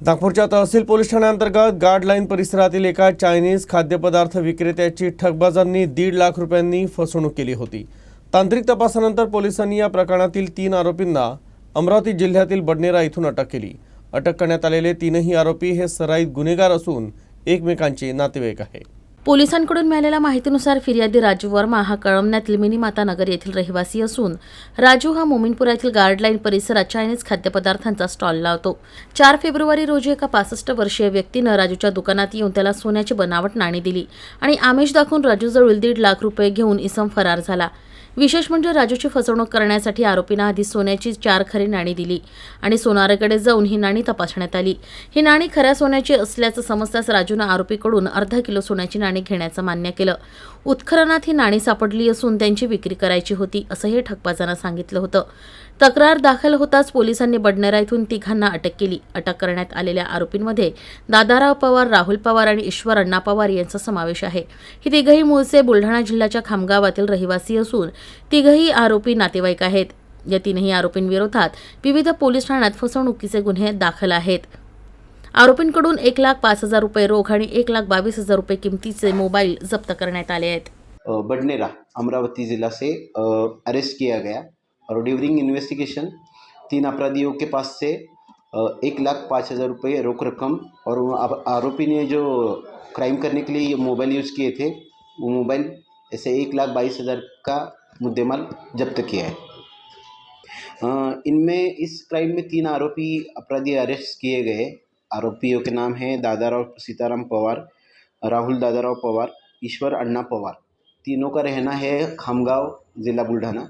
नागपूरच्या तहसील पोलीस ठाण्याअंतर्गत गार्डलाईन परिसरातील एका चायनीज खाद्यपदार्थ विक्रेत्याची ठगबाजांनी दीड लाख रुपयांनी फसवणूक केली होती. तांत्रिक तपासानंतर पोलिसांनी या प्रकरणातील तीन आरोपींना अमरावती जिल्ह्यातील बडनेरा इथून अटक केली. अटक करण्यात आलेले तीनही आरोपी हे सराईत गुन्हेगार असून एकमेकांचे नातेवाईक आहे पोलिसांकडून मिळालेल्या माहितीनुसार फिर्यादी राजू वर्मा हा कळमण्यातील मिनीमाता नगर येथील रहिवासी असून राजू हा मोमिनपुरा येथील गार्डलाईन परिसरात चायनीज खाद्यपदार्थांचा स्टॉल लावतो. चार फेब्रुवारी रोजी एका पासष्ट वर्षीय व्यक्तीनं राजूच्या दुकानात येऊन त्याला सोन्याची बनावट नाणी दिली आणि आमिष दाखवून राजूजवळील दीड लाख रुपये घेऊन इसम फरार झाला. विशेष म्हणजे राजूची फसवणूक करण्यासाठी आरोपीनं आधी सोन्याची चार खरी नाणी दिली आणि सोनाराकडे जाऊन ही नाणी तपासण्यात आली. ही नाणी खऱ्या सोन्याची असल्याचं समजताच राजूनं आरोपीकडून अर्धा किलो सोन्याची नाणी घेण्याचं मान्य केलं. उत्खननात ही नाणी सापडली असून त्यांची विक्री करायची होती असंही ठकबाजानं सांगितलं होतं. तक्रार दाखल होताच पोलिसांनी बडनेरा इथून तिघांना अटक केली. अटक करण्यात आलेल्या आरोपींमध्ये दादाराव पवार राहुल पवार आणि ईश्वर अण्णा पवार यांचा समावेश आहे. ही तिघही मूळचे बुलढाणा जिल्ह्याच्या खामगावातील रहिवासी असून तिघही आरोपी नातेवाईक आहेत. या तीनही आरोपींविरोधात विविध पोलीस ठाण्यात फसवणुकीचे गुन्हे दाखल आहेत. आरोपींकडून एक लाख पाच हजार रुपये रोख आणि एक लाख बावीस हजार रुपये किमतीचे मोबाईल जप्त करण्यात आले आहेत. बडनेरा अमरावती ज़िला से अरेस्ट किया गया. और ड्यूरिंग इन्वेस्टिगेशन तीन अपराधियों के पास से एक लाख पाँच हज़ार रुपये रोक रकम और आरोपी ने जो क्राइम करने के लिए ये मोबाइल यूज़ किए थे वो मोबाइल ऐसे एक लाख बाईस हज़ार का मुद्देमाल जब्त किया है। इनमें इस क्राइम में तीन आरोपी अपराधी अरेस्ट किए गए। आरोपियों के नाम हैं दादाराव सीताराम पवार, राहुल दादाराव पवार, ईश्वर अण्णा पवार। तीनों का रहना है खामगांव, ज़िला बुल्ढाना